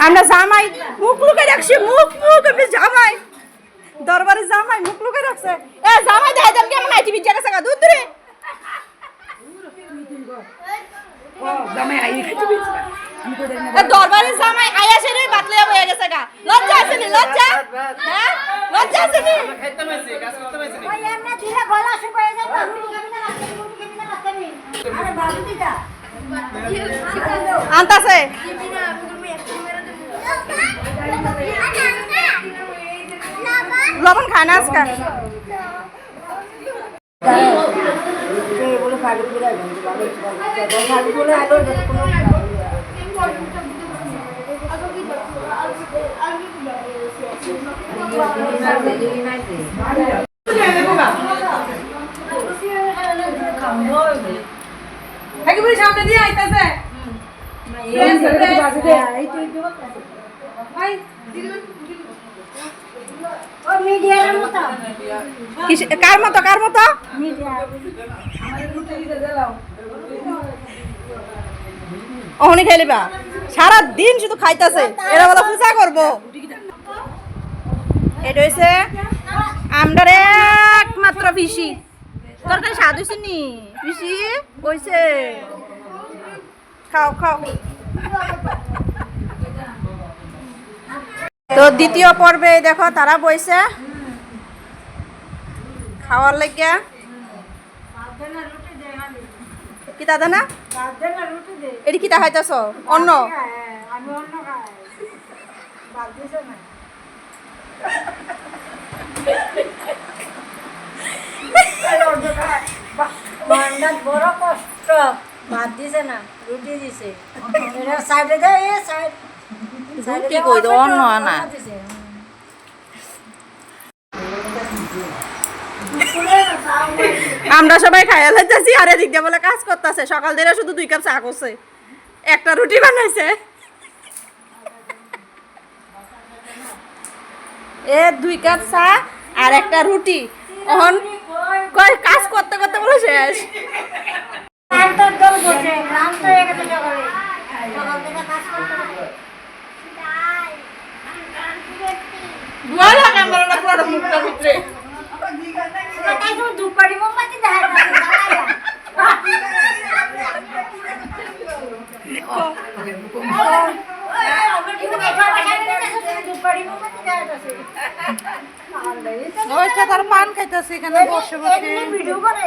আমরা জামাই মুখ লুকে রাখছি মুখ মুখ আমি জামাই। দরবারে জামাই মুখ লুকে রাখছে। এ জামাই দেখাই দাম কেমন আইটি খাইতে পেয়েছি আমি তো দরবারে জামাই আয়া বাতলে হয়ে গেছে গা। লজ্জা আছে নি লজ্জা? হ্যাঁ? লজ্জা আছে নি আনতাছে? লবণ খায় না আজকাল। বলে ফাড়ি একেবারে দিয়ে আইতাছে। ও মিডিয়ার মতো। কিস- কার মতো কার মতো? অহনি খেলিবা সারা দিন শুধু খাইতাছে। এরা বলে পূজা করব। এটা হইছে আমরার একমাত্র পিসি। তরকারি স্বাদ হয়েছে নি? পিসি কইছে। খাও খাও। তো দ্বিতীয় পর্বে দেখো, তারা বইছে। খাওয়ার লাগিয়া কি দাদা না? এটি কি দেখাইতেছ অন্য বড় কষ্ট। ভাত দিছে না রুটি দিছে। এটা সাইডে দে এ সাইড রুটি কই দো, অন্য আনা। আমরা সবাই খাইয়া লাইতেছি আর এদিক দিয়ে বলে কাজ করতেছে। সকাল থেকে শুধু দুই কাপ চা করছে। একটা রুটি বানাইছে। এ দুই কাপ চা আর একটা রুটি। এখন কয় কাজ করতে করতে বলে শেষ। ওইটা তার পান খাইতেছে এখানে বসে বসে। ভিডিও করে।